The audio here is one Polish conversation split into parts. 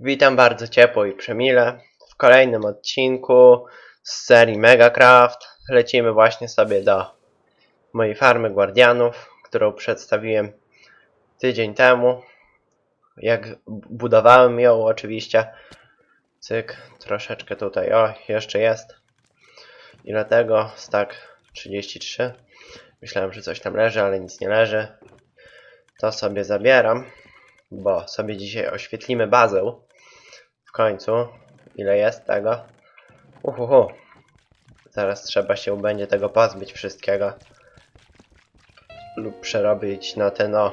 Witam bardzo ciepło i przemile w kolejnym odcinku z serii Megacraft. Lecimy właśnie sobie do mojej farmy Guardianów, którą przedstawiłem tydzień temu. Jak budowałem ją oczywiście. Cyk, troszeczkę tutaj. O, jeszcze jest. Ile tego? Stack 33. Myślałem, że coś tam leży, ale nic nie leży. To sobie zabieram, bo sobie dzisiaj oświetlimy bazę. Końcu. Ile jest tego? Uhuhu. Zaraz trzeba się będzie tego pozbyć wszystkiego. Lub przerobić na ten o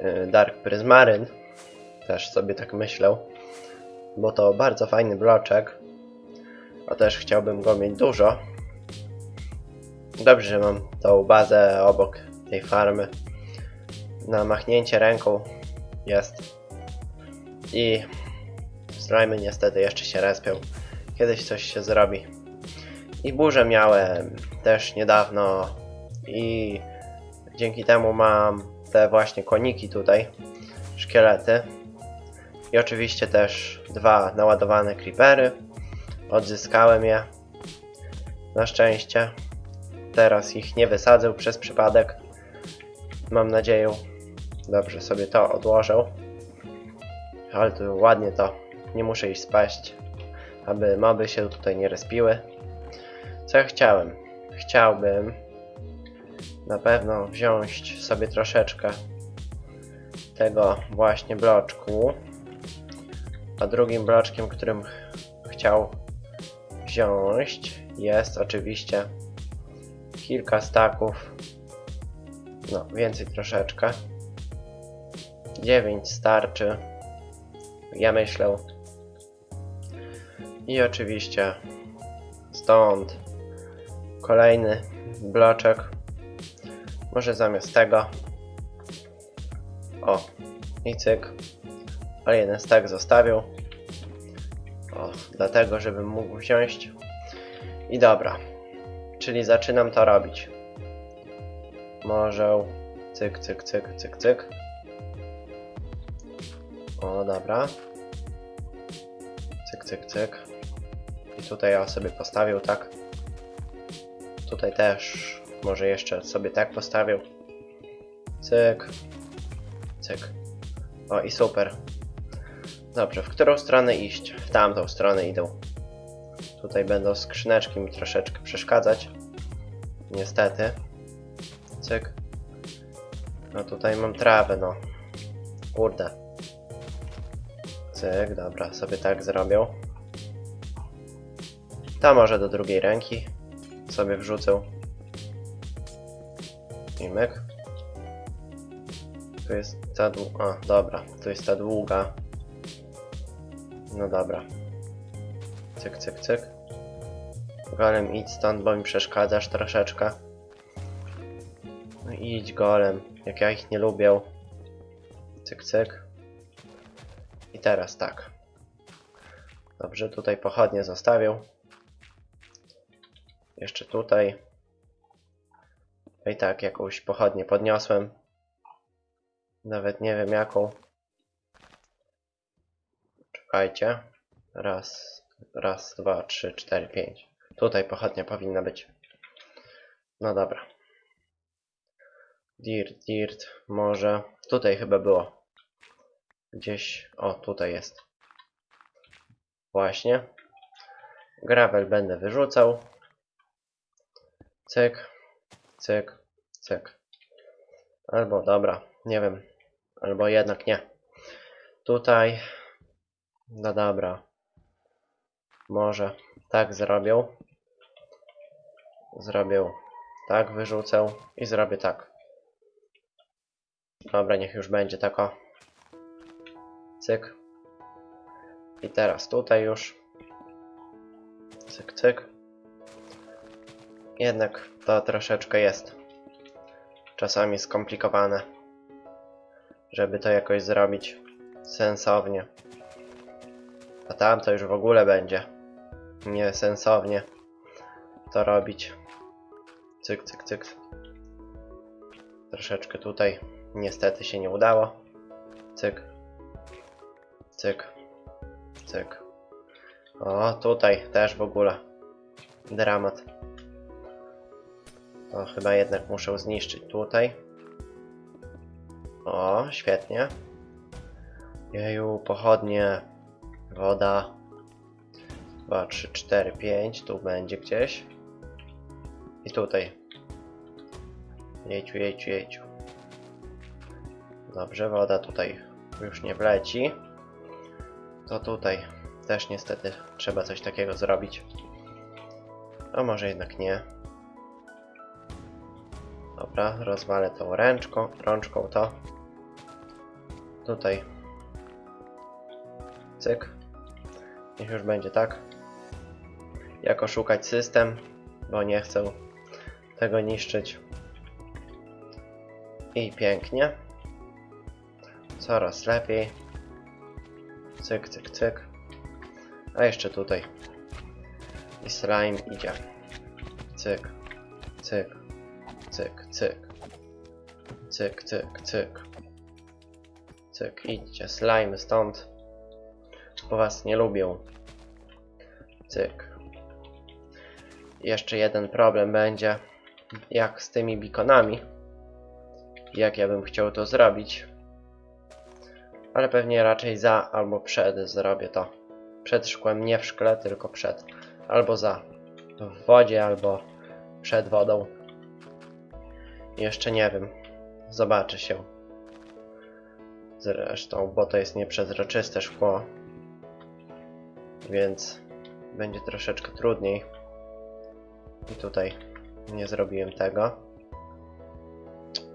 y, Dark Prismaryn. Też sobie tak myślę. Bo to bardzo fajny bloczek. A też chciałbym go mieć dużo. Dobrze, że mam tą bazę obok tej farmy. Na machnięcie ręką jest. I slimy niestety jeszcze się respią. Kiedyś coś się zrobi. I burzę miałem też niedawno. I dzięki temu mam te właśnie koniki tutaj. Szkielety. I oczywiście też dwa naładowane creepery. Odzyskałem je. Na szczęście. Teraz ich nie wysadzę przez przypadek. Mam nadzieję. Dobrze, sobie to odłożę. Ale tu ładnie to. Nie muszę iść spaść. Aby moby się tutaj nie respiły. Co ja chciałem? Chciałbym na pewno wziąć sobie troszeczkę tego właśnie bloczku. A drugim bloczkiem, którym ch- chciał wziąć jest oczywiście kilka staków. No, więcej troszeczkę. 9 starczy. Ja myślę. I oczywiście stąd kolejny bloczek. Może zamiast tego. O, i cyk. Ale jeden stak zostawił. O, dlatego, żebym mógł wziąć. I dobra. Czyli zaczynam to robić. Może cyk, cyk, cyk, cyk, cyk. O, dobra. Cyk, cyk, cyk. I tutaj ja sobie postawił tak. Tutaj też może jeszcze sobie tak postawił. Cyk. Cyk. O i super. Dobrze, w którą stronę iść? W tamtą stronę idą. Tutaj będą skrzyneczki mi troszeczkę przeszkadzać. Niestety. Cyk. No tutaj mam trawę, no. Kurde. Cyk, dobra, sobie tak zrobią. To może do drugiej ręki sobie wrzucę. I myk. Tu jest ta długa. A, dobra, tu jest ta długa. No dobra. Cyk, cyk, cyk. Golem, idź stąd, bo mi przeszkadzasz troszeczkę. No idź, golem, jak ja ich nie lubię. Cyk, cyk. I teraz tak. Dobrze, tutaj pochodnie zostawię. Jeszcze tutaj. I tak, jakąś pochodnię podniosłem. Nawet nie wiem jaką. Czekajcie. Raz, raz, dwa, trzy, cztery, pięć. Tutaj pochodnia powinna być. No dobra. Dirt, dirt, może. Tutaj chyba było. Gdzieś. O, tutaj jest. Właśnie. Gravel będę wyrzucał. Cyk, cyk, cyk. Albo dobra, nie wiem. Albo jednak nie. Tutaj. No dobra. Może tak zrobię. Zrobię tak, wyrzucę i zrobię tak. Dobra, niech już będzie tako. Cyk. I teraz tutaj już. Cyk, cyk. Jednak to troszeczkę jest czasami skomplikowane, żeby to jakoś zrobić sensownie. A tam to już w ogóle będzie niesensownie to robić. Cyk, cyk, cyk. Troszeczkę tutaj niestety się nie udało. Cyk. Cyk. cyk. O, tutaj też w ogóle. Dramat. To chyba jednak muszę zniszczyć tutaj. O, świetnie. Jeju, pochodnie. Woda. 2, 3, 4, 5. Tu będzie gdzieś. I tutaj. Jejciu, jejciu, jejciu. Dobrze, woda tutaj już nie wleci. To tutaj też niestety trzeba coś takiego zrobić. A może jednak nie. Dobra, rozwalę tą ręczką, rączką to. Tutaj. Cyk. Niech już będzie tak. Jak oszukać system, bo nie chcę tego niszczyć. I pięknie. Coraz lepiej. Cyk, cyk, cyk. A jeszcze tutaj. I slime idzie. Cyk, cyk, cyk, cyk. Cyk, cyk, cyk. Cyk, idźcie slime stąd. Bo was nie lubią. Cyk. Jeszcze jeden problem będzie. Jak z tymi beaconami. Jak ja bym chciał to zrobić. Ale pewnie raczej za albo przed zrobię to. Przed szkłem, nie w szkle, tylko przed. Albo za. W wodzie, albo przed wodą. Jeszcze nie wiem. Zobaczy się. Zresztą, bo to jest nieprzezroczyste szkło. Więc będzie troszeczkę trudniej. I tutaj nie zrobiłem tego.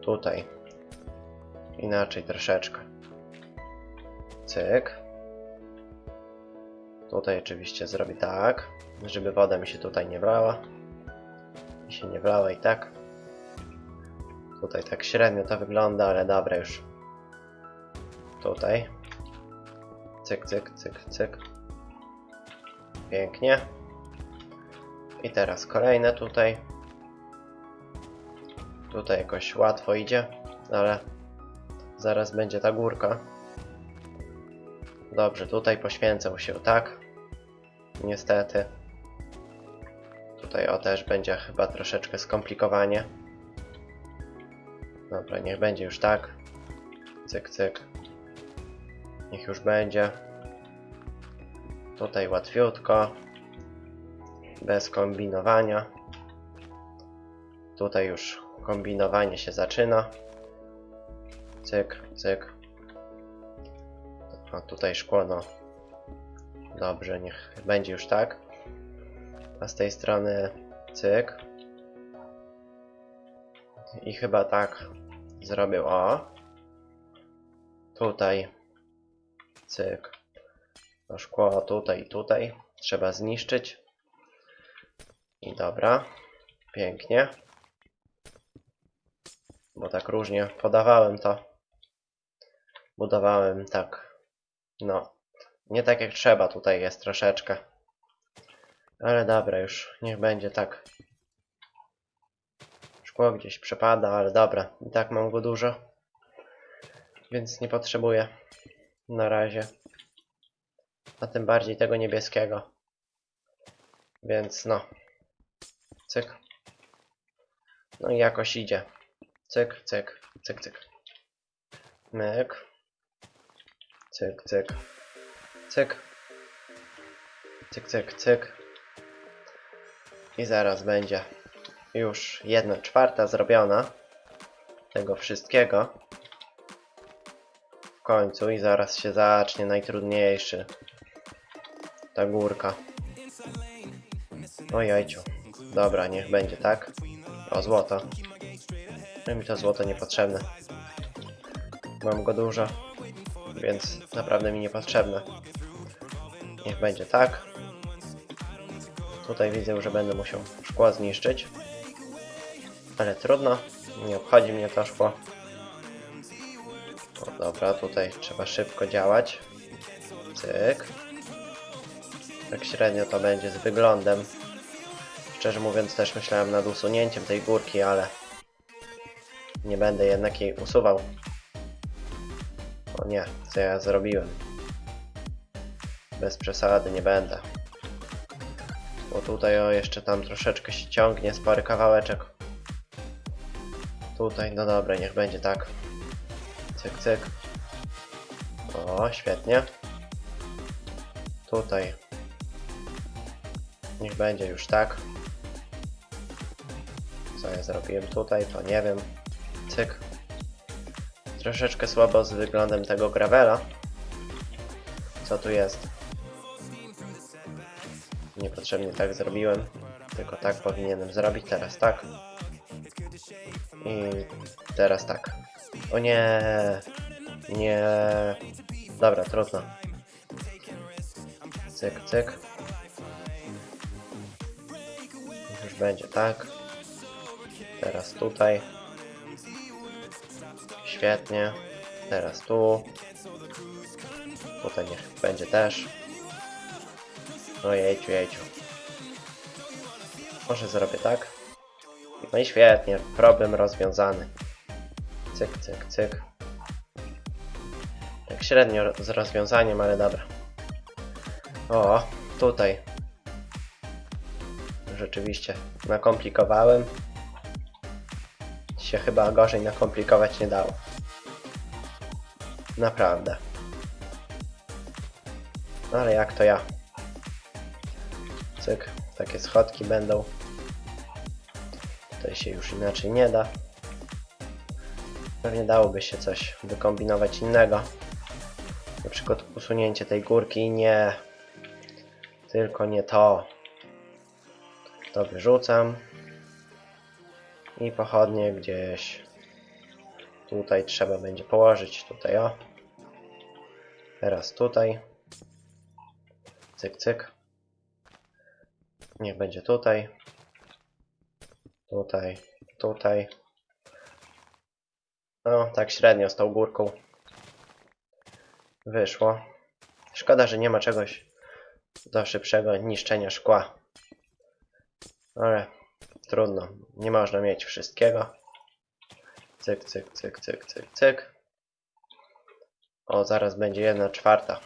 Tutaj. Inaczej troszeczkę. Cyk. Tutaj oczywiście zrobi tak, żeby woda mi się tutaj nie wlała. Mi się nie wlała i tak. Tutaj tak średnio to wygląda, ale dobra już. Tutaj. Cyk, cyk, cyk, cyk. Pięknie. I teraz kolejne tutaj. Tutaj jakoś łatwo idzie, ale zaraz będzie ta górka. Dobrze, tutaj poświęcę się tak. Niestety. Tutaj o też będzie chyba troszeczkę skomplikowanie. Dobra, niech będzie już tak. Cyk, cyk. Niech już będzie. Tutaj łatwiutko. Bez kombinowania. Tutaj już kombinowanie się zaczyna. Cyk, cyk. A tutaj szkło, no. Dobrze, niech będzie już tak. A z tej strony cyk. I chyba tak zrobił. O. Tutaj cyk. To szkło tutaj tutaj. Trzeba zniszczyć. I dobra. Pięknie. Bo tak różnie podawałem to. Budowałem tak. No. Nie tak jak trzeba tutaj jest troszeczkę. Ale dobra, już niech będzie tak. Szkło gdzieś przepada, ale dobra. I tak mam go dużo. Więc nie potrzebuję. Na razie. A tym bardziej tego niebieskiego. Więc no. Cyk. No i jakoś idzie. Cyk, cyk, cyk, cyk. Myk. Cyk, cyk. Cyk. Cyk, cyk, cyk. I zaraz będzie już jedna czwarta zrobiona tego wszystkiego. W końcu i zaraz się zacznie najtrudniejszy. Ta górka. O jajciu. Dobra, niech będzie tak. O, złoto. No mi to złoto niepotrzebne. Mam go dużo, więc naprawdę mi niepotrzebne. Niech będzie tak. Tutaj widzę, że będę musiał szkło zniszczyć. Ale trudno, nie obchodzi mnie to szkło. O, dobra, tutaj trzeba szybko działać. Cyk. Tak średnio to będzie z wyglądem. Szczerze mówiąc też myślałem nad usunięciem tej górki, ale nie będę jednak jej usuwał. O nie, co ja zrobiłem? Bez przesady nie będę. Bo tutaj o jeszcze tam troszeczkę się ciągnie, spory kawałeczek. Tutaj, no dobra, niech będzie tak. Cyk, cyk. O, świetnie. Tutaj. Niech będzie już tak. Co ja zrobiłem tutaj, to nie wiem. Cyk. Troszeczkę słabo z wyglądem tego gravela. Co tu jest? Niepotrzebnie tak zrobiłem. Tylko tak powinienem zrobić. Teraz tak. I teraz tak. O nie. Nie. Dobra, trudno. Cyk, cyk. Już będzie tak. Teraz tutaj. Świetnie. Teraz tu. Tutaj niech będzie też. No jejciu, jejciu. Może zrobię tak. No i świetnie, problem rozwiązany. Cyk, cyk, cyk. Tak średnio z rozwiązaniem, ale dobra. O, tutaj. Rzeczywiście nakomplikowałem. Się chyba gorzej nakomplikować nie dało. Naprawdę. No ale jak to ja? Cyk, takie schodki będą. Tutaj się już inaczej nie da. Pewnie dałoby się coś wykombinować innego. Na przykład usunięcie tej górki. Nie. Tylko nie to. To wyrzucam. I pochodnie gdzieś tutaj trzeba będzie położyć. Tutaj o. Teraz tutaj. Cyk, cyk. Niech będzie tutaj. Tutaj. Tutaj. No, tak średnio z tą górką. Wyszło. Szkoda, że nie ma czegoś do szybszego niszczenia szkła. Ale trudno. Nie można mieć wszystkiego. Cyk, cyk, cyk, cyk, cyk, cyk. O, zaraz będzie jedna czwarta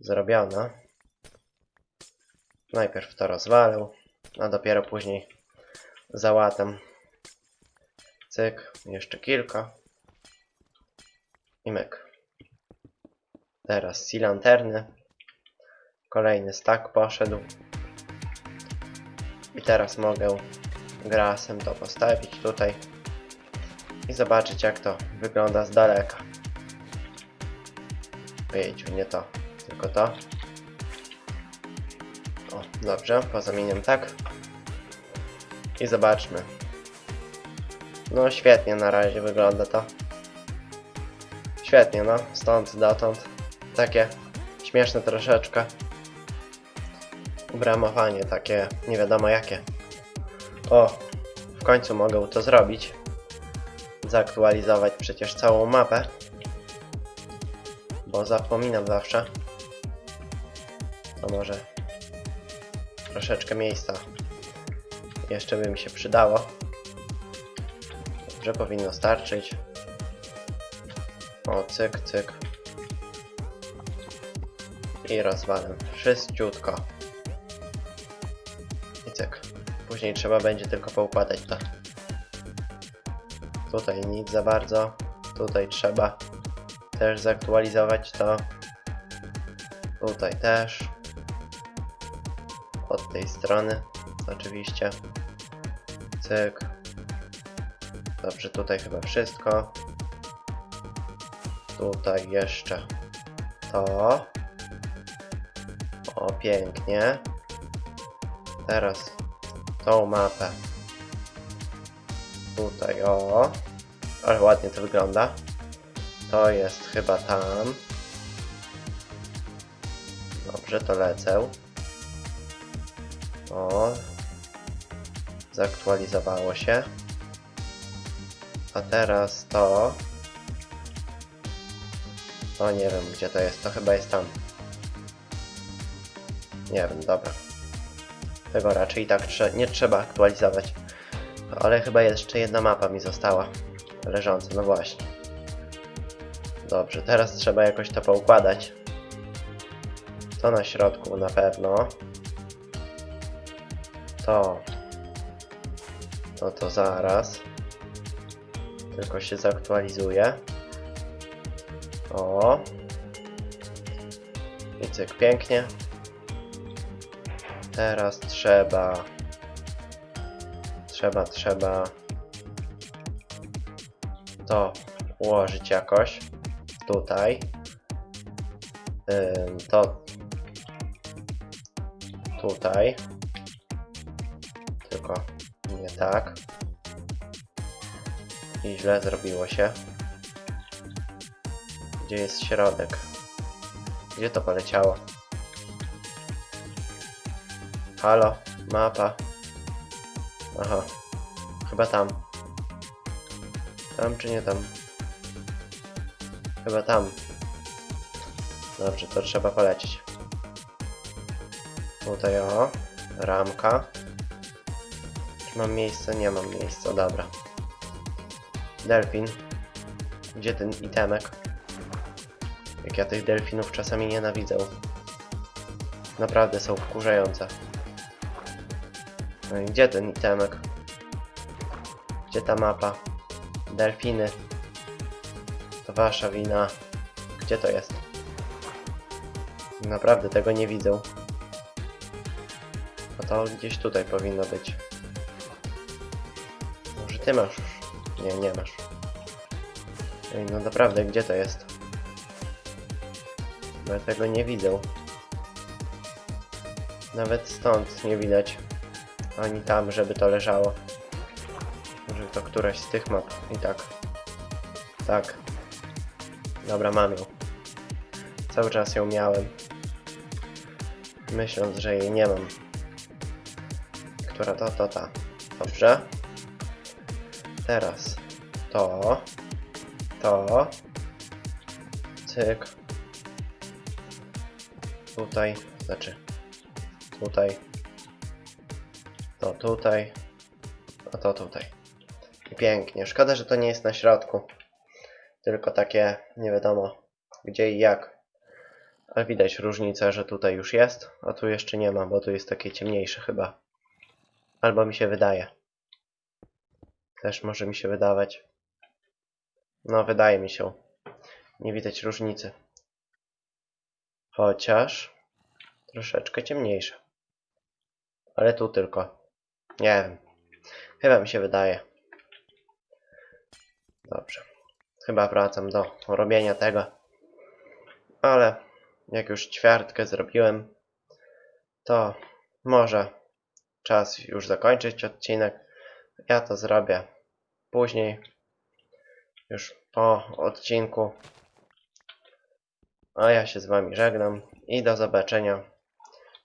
zrobiona. Najpierw to rozwalę, a dopiero później załatam. Cyk, jeszcze kilka. I myk. Teraz si lanterny. Kolejny stack poszedł. I teraz mogę grasem to postawić tutaj i zobaczyć jak to wygląda z daleka. Ojejciu, nie to, tylko to. O, dobrze, pozamieniam tak. I zobaczmy. No świetnie na razie wygląda to. Świetnie, no, stąd dotąd. Takie śmieszne troszeczkę. Ubramowanie takie, nie wiadomo jakie. O, w końcu mogę to zrobić. Zaktualizować przecież całą mapę. Bo zapominam zawsze. To może troszeczkę miejsca jeszcze by mi się przydało. Dobrze, powinno starczyć. O, cyk, cyk. I rozwalam wszystciutko. I cyk. Później trzeba będzie tylko poukładać to. Tutaj nic za bardzo. Tutaj trzeba też zaktualizować to. Tutaj też. Od tej strony oczywiście. Cyk. Dobrze, tutaj chyba wszystko. Tutaj jeszcze to. O, pięknie. Teraz tą mapę. Tutaj, o. Ale ładnie to wygląda. To jest chyba tam. Dobrze, to lecę. O. Zaktualizowało się. A teraz to. O, nie wiem gdzie to jest. To chyba jest tam. Nie wiem, dobra. Tego raczej tak trze nie trzeba aktualizować. Ale chyba jeszcze jedna mapa mi została. Leżąca, no właśnie. Dobrze, teraz trzeba jakoś to poukładać. To na środku na pewno. To. To to zaraz. Tylko się zaktualizuje. O. I cyk, pięknie. Teraz trzeba. Trzeba, trzeba. To ułożyć jakoś. Tutaj. Ym, to tutaj. Tylko tak. I źle zrobiło się. Gdzie jest środek? Gdzie to poleciało? Halo, mapa. Aha, chyba tam. Tam czy nie tam? Chyba tam. Dobrze, to trzeba polecieć. Tutaj o, ramka. Mam miejsce? Nie mam miejsca, dobra. Delfin. Gdzie ten itemek? Jak ja tych delfinów czasami nienawidzę. Naprawdę są wkurzające. No i gdzie ten itemek? Gdzie ta mapa? Delfiny. To wasza wina. Gdzie to jest? Naprawdę tego nie widzę. A to gdzieś tutaj powinno być. Ty masz już? Nie, nie masz. Ej, no naprawdę, gdzie to jest? Bo ja tego nie widzę. Nawet stąd nie widać. Ani tam, żeby to leżało. Może to któraś z tych map. I tak. Tak. Dobra, mam ją. Cały czas ją miałem. Myśląc, że jej nie mam. Która to, to ta. Dobrze. Teraz to. To. Cyk. Tutaj. Znaczy. Tutaj. To tutaj. A to tutaj. I pięknie. Szkoda, że to nie jest na środku. Tylko takie nie wiadomo gdzie i jak. Ale widać różnicę, że tutaj już jest, a tu jeszcze nie ma, bo tu jest takie ciemniejsze chyba. Albo mi się wydaje. Też może mi się wydawać. No, wydaje mi się. Nie widać różnicy. Chociaż troszeczkę ciemniejsze. Ale tu tylko. Nie wiem. Chyba mi się wydaje. Dobrze. Chyba wracam do robienia tego. Ale jak już ćwiartkę zrobiłem, to może czas już zakończyć odcinek. Ja to zrobię później, już po odcinku. A ja się z Wami żegnam i do zobaczenia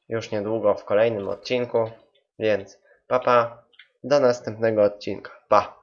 już niedługo w kolejnym odcinku. Więc papa, pa, do następnego odcinka. Pa!